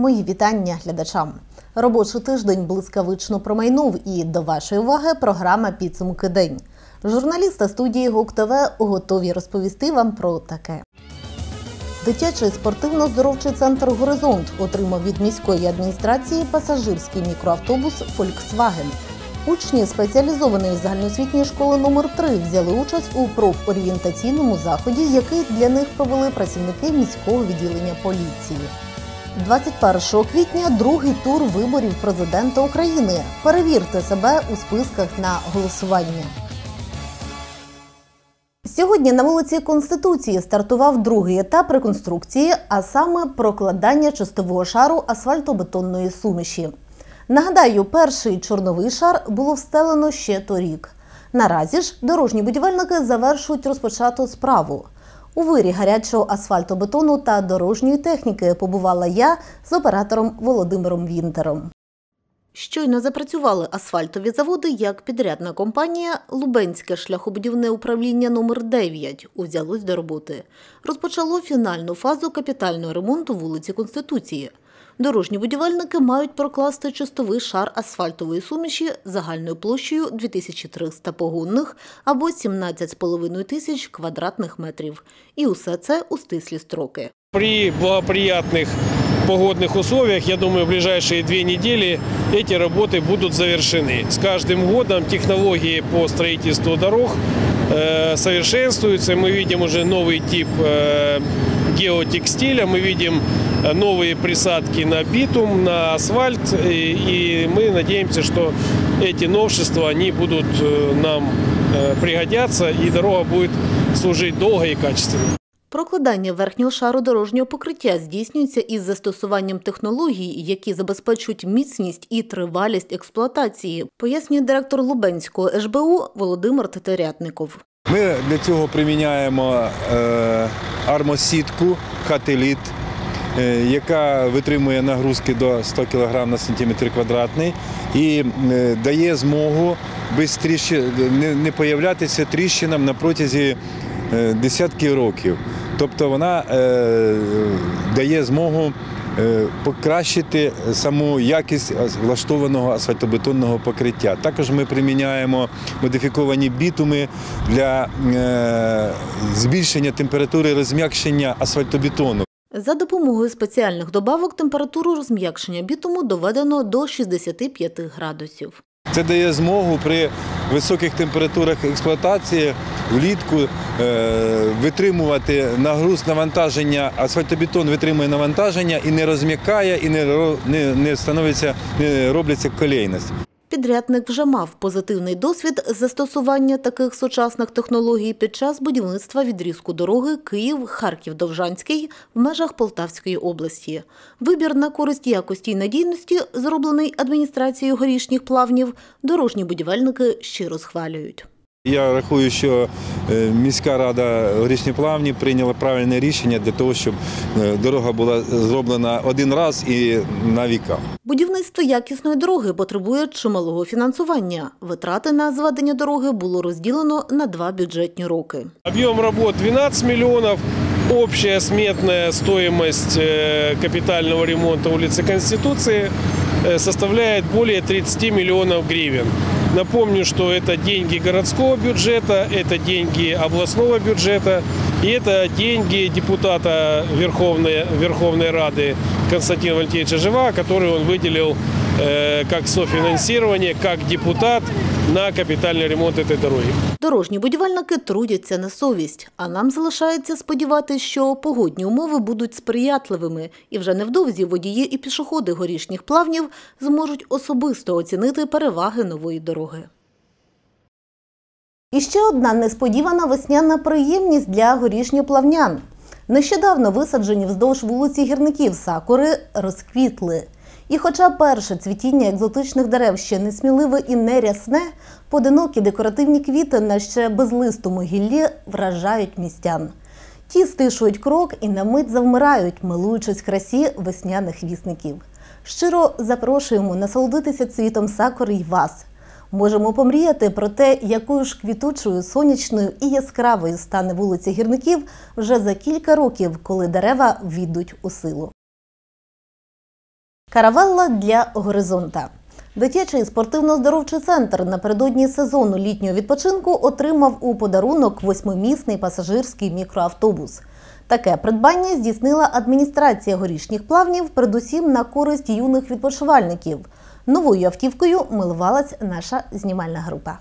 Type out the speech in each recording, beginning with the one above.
Мої вітання глядачам. Робочий тиждень блискавично промайнув і до вашої уваги програма Підсумки день. Журналісти студії ГУК ТВ готові розповісти вам про таке. Дитячий спортивно-здоровчий центр Горизонт отримав від міської адміністрації пасажирський мікроавтобус Volkswagen. Учні спеціалізованої загальноосвітньої школи номер 3 взяли участь у профорієнтаційному заході, який для них провели працівники міського відділення поліції. 21 квітня другий тур виборів президента України. Перевірте себе у списках на голосування. Сьогодні на вулиці Конституції стартував другий етап реконструкції, а саме прокладання чистового шару асфальтобетонної суміші. Нагадаю, перший чорновий шар було встелено ще торік. Наразі ж дорожні будівельники завершують розпочату справу. У вирі гарячого асфальтобетону та дорожньої техніки побувала я з оператором Володимиром Вінтером. Щойно запрацювали асфальтові заводи як підрядна компанія Лубенське шляхобудівне управління номер 9 узялось до роботи. Розпочало фінальну фазу капітального ремонту вулиці Конституції. Дорожні будівельники мають прокласти чистовий шар асфальтової суміші загальною площею 2300 погонних або 17,5 тисяч квадратних метрів. І усе це у стислі строки. При благоприятных погодных условиях, я думаю, в ближайшие две недели эти работы будут завершены. С каждым годом технологии по строительству дорог э, совершенствуются. Мы видим уже новый тип э, геотекстиля, мы видим э, новые присадки на битум, на асфальт. И, и мы надеемся, что эти новшества они будут э, нам э, пригодятся, и дорога будет служить долго и качественно. Прокладання верхнього шару дорожнього покриття здійснюється із застосуванням технологій, які забезпечують міцність і тривалість експлуатації, пояснює директор Лубенського СБУ Володимир Тетерятников. Ми для цього приміняємо е, армосітку хателіт, е, яка витримує нагрузки до 100 кг на сантиметр квадратний і е, дає змогу бистріше не, появлятися тріщинам на протязі десятків років. Тобто вона дає змогу покращити саму якість влаштованого асфальтобетонного покриття. Також ми приміняємо модифіковані бітуми для е, збільшення температури розм'якшення асфальтобетону. За допомогою спеціальних добавок температуру розм'якшення бітуму доведено до 65 градусів. Це дає змогу при високих температурах експлуатації влітку е, витримувати нагруз навантаження. Асфальтобетон витримує навантаження і не розм'якає, і не, не, не становиться, не робляться колейності. Підрядник вже мав позитивний досвід застосування таких сучасних технологій під час будівництва відрізку дороги Київ-Харків-Довжанський в межах Полтавської області. Вибір на користь якості й надійності, зроблений адміністрацією горішніх плавнів, дорожні будівельники щиро схвалюють. Я рахую, що е, міська рада горішні плавні прийняла правильне рішення для того, щоб е, дорога була зроблена один раз і на віка. Будівництво якісної дороги потребує чималого фінансування. Витрати на зведення дороги було розділено на два бюджетні роки. Объем работ 12 миллионов. Общая сметная стоимость э, капитального ремонта улицы Конституции э, составляет более 30 миллионов гривен. Напомню, что это деньги городского бюджета, это деньги областного бюджета и это деньги депутата Верховной, Верховной Рады Константина Валентиновича Жива, который он выделил э, как софинансирование, как депутат на капитальный ремонт этой дороги. Дорожні будівельники трудяться на совість, а нам залишається сподіватися, що погодні умови будуть сприятливими, і вже невдовзі водії і пішоходи горішніх плавнів зможуть особисто оцінити переваги нової дороги. І ще одна несподівана весняна приємність для горішньоплавнян. Нещодавно висаджені вздовж вулиці гірників сакури розквітли. І хоча перше цвітіння екзотичних дерев ще не сміливе і не рясне, поодинокі декоративні квіти на ще безлистому гіллі вражають містян. Ті стишують крок і на мить завмирають, милуючись красі весняних вісників. Щиро запрошуємо насолодитися цвітом сакури й вас. Можемо помріяти про те, якою ж квітучою, сонячною і яскравою стане вулиця гірників вже за кілька років, коли дерева війдуть у силу. Каравелла для горизонта. Дитячий спортивно-здоровчий центр напередодні сезону літнього відпочинку отримав у подарунок восьмимісний пасажирський мікроавтобус. Таке придбання здійснила адміністрація горішніх плавнів, передусім на користь юних відпочивальників. Новою автівкою милувалась наша знімальна група.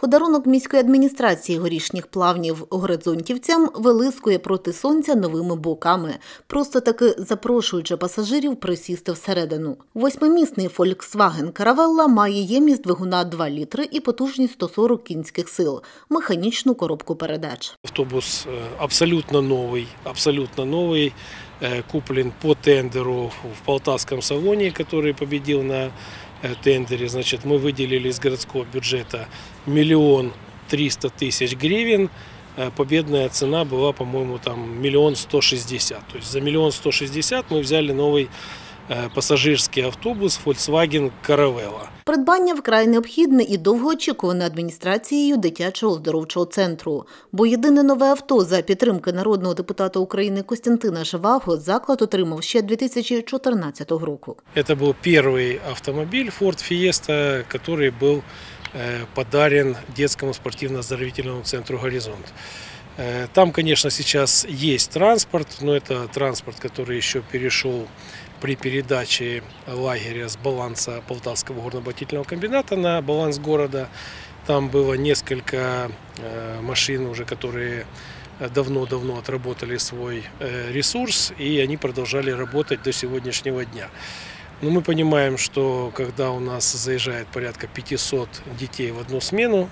Подарунок міської адміністрації горішніх плавнів горизонтівцям вилискує проти сонця новими боками, просто таки запрошуючи пасажирів присісти всередину. Восьмимісний Volkswagen Caravella має ємність двигуна 2 літри і потужність 140 кінських сил, механічну коробку передач. Автобус э, абсолютно новый, абсолютно новый, э, Куплен по тендеру в Полтавском салоне, который победил на э, тендере. Значит, мы выделили из городского бюджета миллион триста тысяч гривен. Э, Победная цена была, по-моему, там миллион сто шестьдесят. То есть за миллион сто шестьдесят мы взяли новый э, пассажирский автобус Volkswagen Caravella. Придбання вкрай необхідне і довгоочікуване адміністрацією дитячого оздоровчого центру. Бо єдине нове авто за підтримки народного депутата України Костянтина Живаго заклад отримав ще 2014 року. Это был первый автомобиль Ford Fiesta, который был э, подарен детскому спортивно-оздоровительному центру «Горизонт». Э, Там, конечно, сейчас есть транспорт, но это транспорт, который еще перешел При передаче лагеря с баланса Полтавского горно-обогатительного комбината на баланс города. Там было несколько э, машин уже, которые э, давно-давно отработали свой э, ресурс, и они продолжали работать до сегодняшнего дня. Но мы понимаем, что когда у нас заезжает порядка 500 детей в одну смену,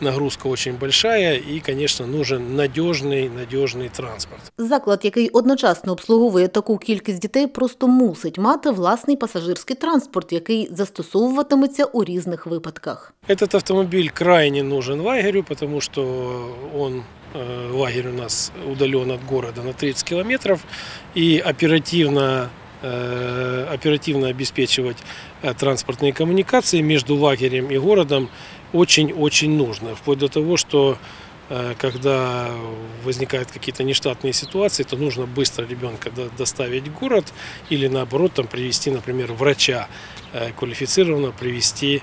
нагрузка очень большая и, конечно, нужен надежный, надежный транспорт. Заклад, який одночасно обслуговує таку кількість дітей, просто мусить мати власний пасажирський транспорт, який застосовуватиметься у різних випадках. Этот автомобиль крайне нужен лагерю, потому что он э, лагерь у нас удален от города на 30 километров, и оперативно, э, оперативно обеспечивать э, транспортные коммуникации между лагерем и городом очень-очень нужно. Вплоть до того, что э, когда возникают какие-то нештатные ситуации, то нужно быстро ребенка до- доставить в город или наоборот там привести, например, врача э, квалифицированного привести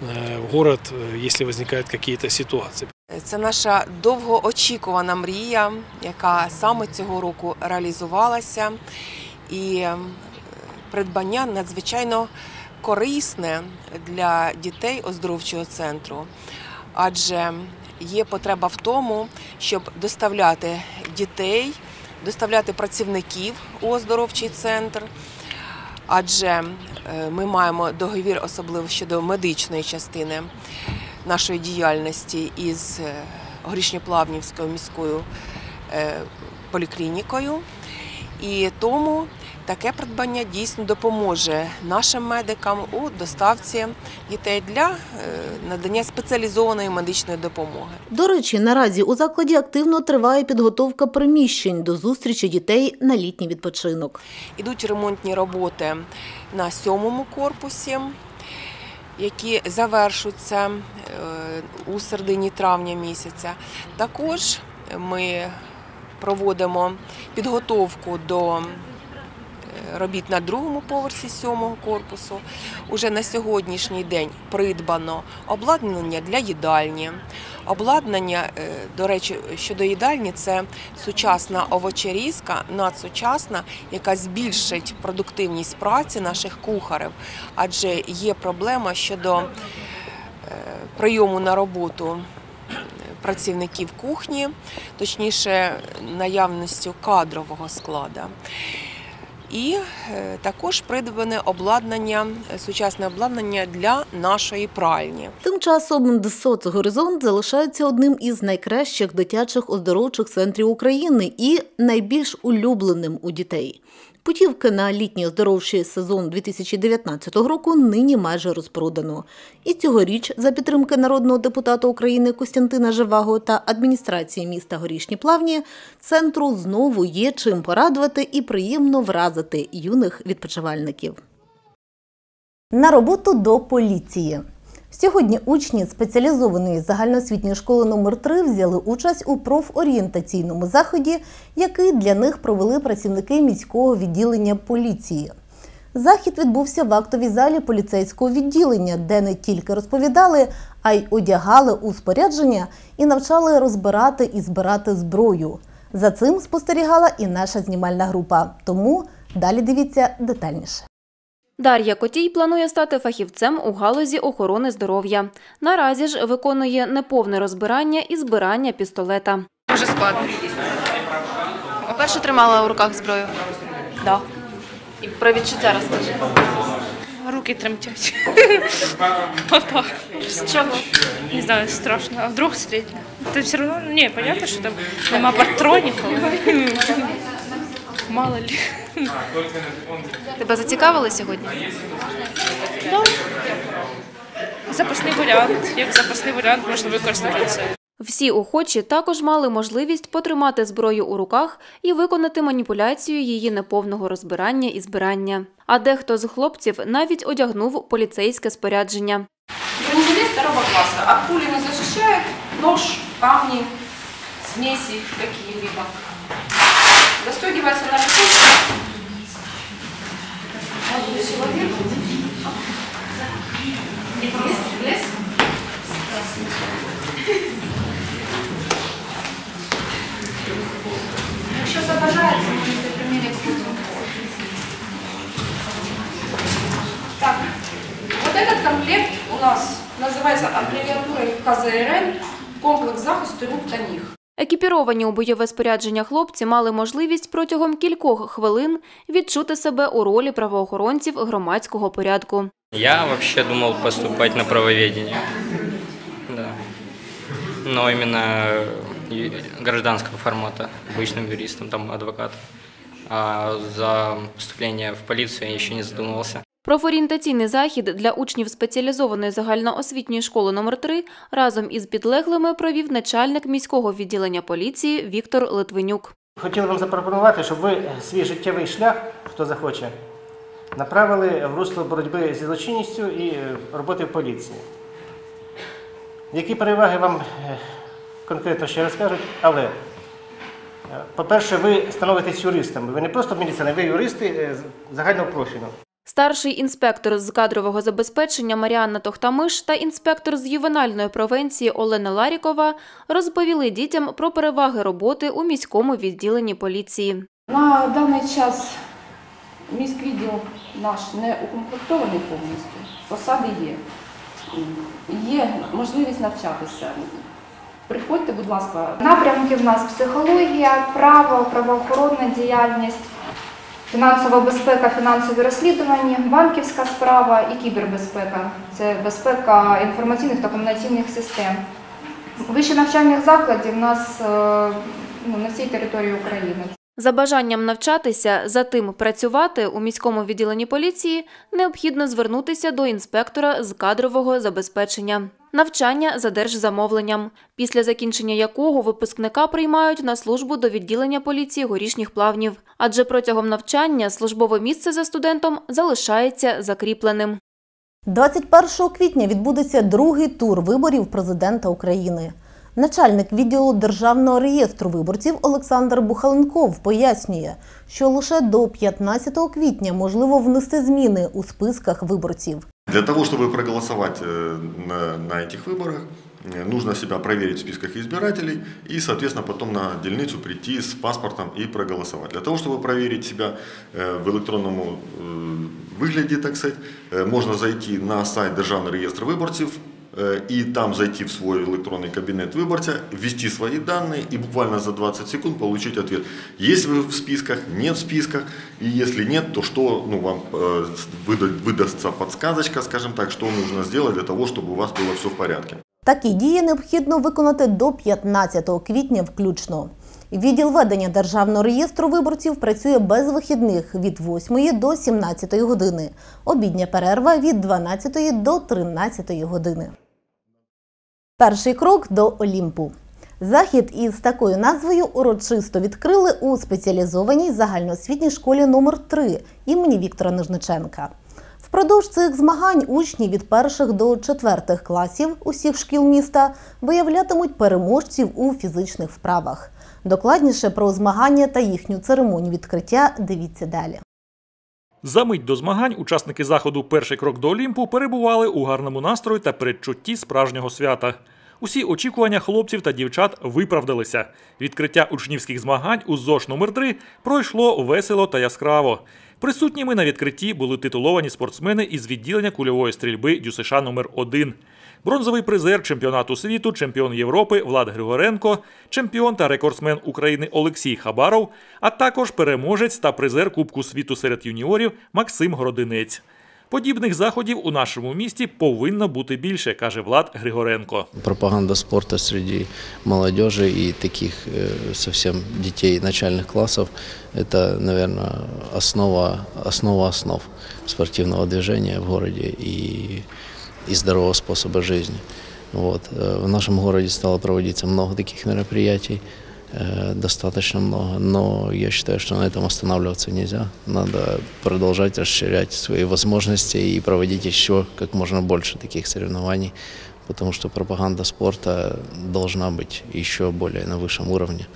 э, в город, э, если возникают какие-то ситуации. Це наша довгоочікувана мрія, яка саме цього року реалізувалася. І е, придбання надзвичайно корисне для дітей оздоровчого центру, адже є потреба в тому, щоб доставляти дітей, доставляти працівників у оздоровчий центр. Адже е, ми маємо договір, особливо щодо медичної частини нашої діяльності із е, Горішньоплавнівською міською е, поліклінікою. І тому таке придбання дійсно допоможе нашим медикам у доставці дітей для е, надання спеціалізованої медичної допомоги. До речі, наразі у закладі активно триває підготовка приміщень до зустрічі дітей на літній відпочинок. Ідуть ремонтні роботи на сьомому корпусі, які завершуться е, у середині травня місяця. Також ми проводимо підготовку до е, робіт на другому поверсі сьомого корпусу. Уже на сьогоднішній день придбано обладнання для їдальні. Обладнання, е, до речі, щодо їдальні, це сучасна овочерізка, надсучасна, яка збільшить продуктивність праці наших кухарів, адже є проблема щодо е, прийому на роботу працівників кухні, точніше, наявністю кадрового складу. І е, також придбане обладнання, сучасне обладнання для нашої пральні. Тим часом ДСОЦ Горизонт залишається одним із найкращих дитячих оздоровчих центрів України і найбільш улюбленим у дітей. Путівки на літній оздоровчий сезон 2019 року нині майже розпродано. І цьогоріч, за підтримки народного депутата України Костянтина Живаго та адміністрації міста Горішні Плавні, центру знову є чим порадувати і приємно вразити юних відпочивальників. На роботу до поліції. Сьогодні учні спеціалізованої загальноосвітньої школи номер 3 взяли участь у профорієнтаційному заході, який для них провели працівники міського відділення поліції. Захід відбувся в актовій залі поліцейського відділення, де не тільки розповідали, а й одягали у спорядження і навчали розбирати і збирати зброю. За цим спостерігала і наша знімальна група. Тому далі дивіться детальніше. Дар'я Котій планує стати фахівцем у галузі охорони здоров'я. Наразі ж виконує неповне розбирання і збирання пістолета. Дуже складно. Перше тримала у руках зброю. Да. І про відчуття розкажи. Руки тремтять. Отак. З чого? Не знаю, страшно. А вдруг стрельнет? Ты все равно, не, понятно, что там нема патронів, мало ли. Тебе зацікавили сьогодні? Да. Запасний варіант. Як запасний варіант можна використати це. Всі охочі також мали можливість потримати зброю у руках і виконати маніпуляцію її неповного розбирання і збирання. А дехто з хлопців навіть одягнув поліцейське спорядження. Бронежилет второго класса. От пули не защищает. Нож, камни, смеси какие-либо. Застегивается на. КЗРН «Комплекс захисту рук та ніг». Екіпіровані у бойове спорядження хлопці мали можливість протягом кількох хвилин відчути себе у ролі правоохоронців громадського порядку. Я вообще думал поступать на правоведение. Да. Но именно ю- гражданского формата, обычным юристом, там адвокат. А за поступление в полицию я еще не задумывался. Профорієнтаційний захід для учнів спеціалізованої загальноосвітньої школи номер 3 разом із підлеглими провів начальник міського відділення поліції Віктор Литвинюк. Хотіли вам запропонувати, щоб ви свій життєвий шлях, хто захоче, направили в русло боротьби зі злочинністю і е, роботи в поліції. Які переваги вам е, конкретно ще розкажуть, але, е, по-перше, ви становитесь юристами. Ви не просто міліціонери, ви юристи загального профілю. Старший інспектор з кадрового забезпечення Маріанна Тохтамиш та інспектор з ювенальної провенції Олена Ларікова розповіли дітям про переваги роботи у міському відділенні поліції. На даний час міськвідділ наш не укомплектований повністю. Посади є. Є можливість навчатися. Приходьте, будь ласка, Напрямки в нас психологія, право, правоохоронна діяльність, фінансова безпека, фінансові розслідування, банківська справа і кібербезпека. Це безпека інформаційних та комунікаційних систем. Вище навчальних закладів в нас е, ну, на всій території України. За бажанням навчатися, за тим працювати у міському відділенні поліції необхідно звернутися до інспектора з кадрового забезпечення. Навчання за держзамовленням, після закінчення якого випускника приймають на службу до відділення поліції горішніх плавнів, адже протягом навчання службове місце за студентом залишається закріпленим. 21 квітня відбудеться другий тур виборів президента України. Начальник відділу Державного реєстру виборців Олександр Бухаленков пояснює, що лише до 15 квітня можливо внести зміни у списках виборців. Для того, чтобы проголосовать э, на, на этих выборах, э, нужно себя проверить в списках избирателей и, соответственно, потом на дельницу прийти с паспортом и проголосовать. Для того, чтобы проверить себя э, в электронном выгляде, так сказать, можно зайти на сайт Державный реестр выборцев э, и там зайти в свой электронный кабинет выборца, ввести свои данные и буквально за 20 секунд получить ответ. Есть вы в списках, нет в списках, и если нет, то что ну, вам э, выда- выдастся подсказочка, скажем так, что нужно сделать для того, чтобы у вас было все в порядке. Такі дії необхідно виконати до 15 квітня включно. Відділ ведення Державного реєстру виборців працює без вихідних від 8 до 17 години. Обідня перерва від 12 до 13 години. Перший крок до Олімпу. Захід із такою назвою урочисто відкрили у спеціалізованій загальноосвітній школі номер 3 імені Віктора Нижниченка. Впродовж цих змагань учні від перших до четвертих класів усіх шкіл міста виявлятимуть переможців у фізичних вправах. Докладніше про змагання та їхню церемонію відкриття дивіться далі. За мить до змагань учасники заходу Перший крок до Олімпу перебували у гарному настрої та передчутті справжнього свята. Усі очікування хлопців та дівчат виправдалися. Відкриття учнівських змагань у ЗОШ номер 3 пройшло весело та яскраво. Присутніми на відкритті були титуловані спортсмени із відділення кульової стрільби ДЮСШ номер 1 Бронзовий призер чемпіонату світу, чемпіон Європи Влад Григоренко, чемпіон та рекордсмен України Олексій Хабаров, а також переможець та призер Кубку світу серед юніорів Максим Городинець. Подібних заходів у нашому місті повинно бути більше, каже Влад Григоренко. пропаганда спорта среди молодежи и таких э, совсем детей начальных классов – это, наверное, основа, основа основ спортивного движения в городе и, и здорового способа жизни. Вот. Э, В нашем городе стало проводиться много таких мероприятий, э, достаточно много, но я считаю, что на этом останавливаться нельзя. Надо продолжать расширять свои возможности и проводить еще как можно больше таких соревнований, потому что пропаганда спорта должна быть еще более на высшем уровне.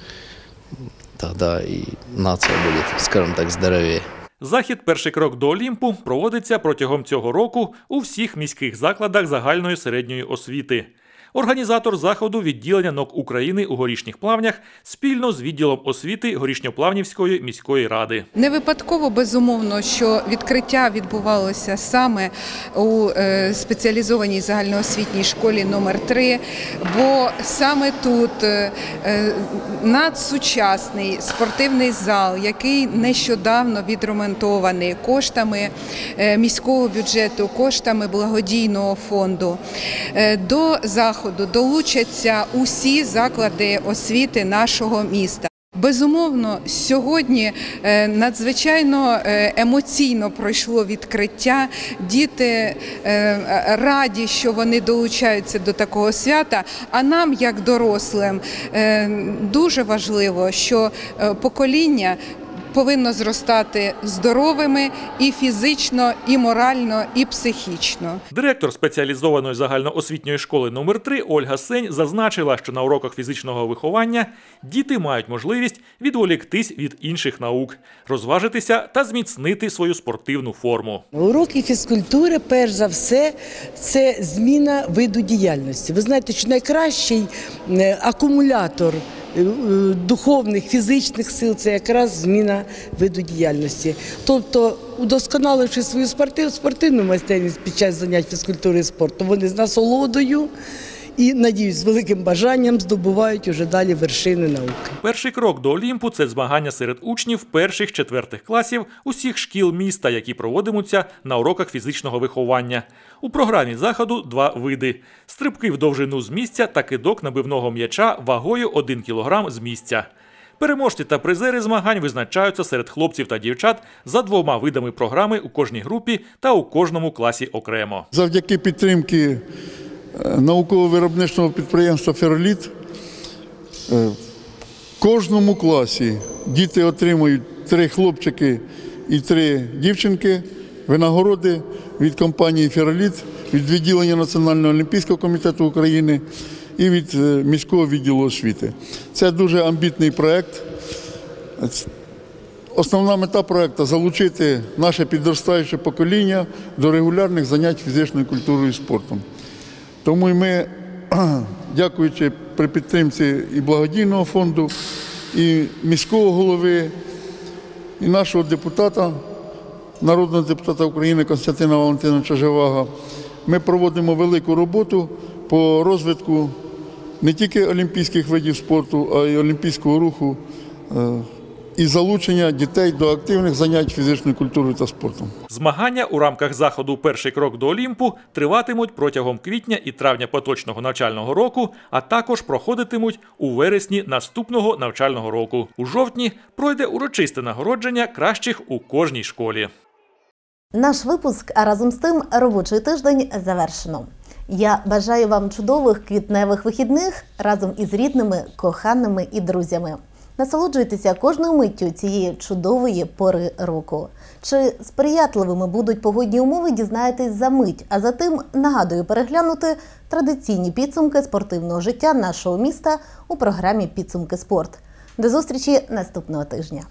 Тогда и нация будет, скажем так, здоровее. Захід Перший крок до Олімпу проводиться протягом цього року у всіх міських закладах загальної середньої освіти. Організатор заходу відділення НОК України у горішніх плавнях спільно з відділом освіти Горішньоплавнівської міської ради. Не випадково безумовно, що відкриття відбувалося саме у е, спеціалізованій загальноосвітній школі номер 3 бо саме тут е, е, надсучасний спортивний зал, який нещодавно відремонтований коштами міського бюджету, коштами благодійного фонду. До заходу долучаться усі заклади освіти нашого міста. Безумовно, сьогодні е, надзвичайно е, емоційно пройшло відкриття. Діти е, раді, що вони долучаються до такого свята. А нам, як дорослим, дуже важливо, що покоління. Повинно зростати здоровими і фізично, і морально, і психічно. Директор спеціалізованої загальноосвітньої школи номер 3 Ольга Сень зазначила, що на уроках фізичного виховання діти мають можливість відволіктись від інших наук, розважитися та зміцнити свою спортивну форму. Уроки фізкультури, перш за все, це зміна виду діяльності. Ви знаєте, що найкращий е, акумулятор духовних, фізичних сил це якраз зміна виду діяльності. Тобто, удосконаливши свою спортивну майстерність під час занять фізкультури і спорту, вони з насолодою і, надіюсь, з великим бажанням здобувають уже далі вершини науки. Перший крок до Олімпу це змагання серед учнів перших четвертих класів усіх шкіл міста, які проводимуться на уроках фізичного виховання. У програмі заходу два види: стрибки в довжину з місця та кидок набивного м'яча вагою 1 кг з місця. Переможці та призери змагань визначаються серед хлопців та дівчат за двома видами програми у кожній групі та у кожному класі окремо. Завдяки підтримки науково-виробничного підприємства Фероліт е, в кожному класі діти отримують три хлопчики і три дівчинки винагороди від компанії Фероліт, від відділення Національного олімпійського комітету України і від е, міського відділу освіти. Це дуже амбітний проєкт. Основна мета проєкту залучити наше підростаюче покоління до регулярних занять фізичною культурою і спортом. Тому ми, дякуючи при підтримці і благодійного фонду, і міського голови, і нашого депутата, народного депутата України Константина Валентиновича Живага, ми проводимо велику роботу по розвитку не тільки олімпійських видів спорту, а й олімпійського руху е, і залучення дітей до активних занять фізичною культурою та спортом. Змагання у рамках заходу Перший крок до Олімпу триватимуть протягом квітня і травня поточного навчального року, а також проходитимуть у вересні наступного навчального року. У жовтні пройде урочисте нагородження кращих у кожній школі. Наш випуск, а разом з тим робочий тиждень завершено. Я бажаю вам чудових квітневих вихідних разом із рідними, коханими і друзями. Насолоджуйтеся кожною миттю цієї чудової пори року. Чи сприятливими будуть погодні умови, дізнаєтесь за мить. А за тим нагадую переглянути традиційні підсумки спортивного життя нашого міста у програмі Підсумки спорт. До зустрічі наступного тижня.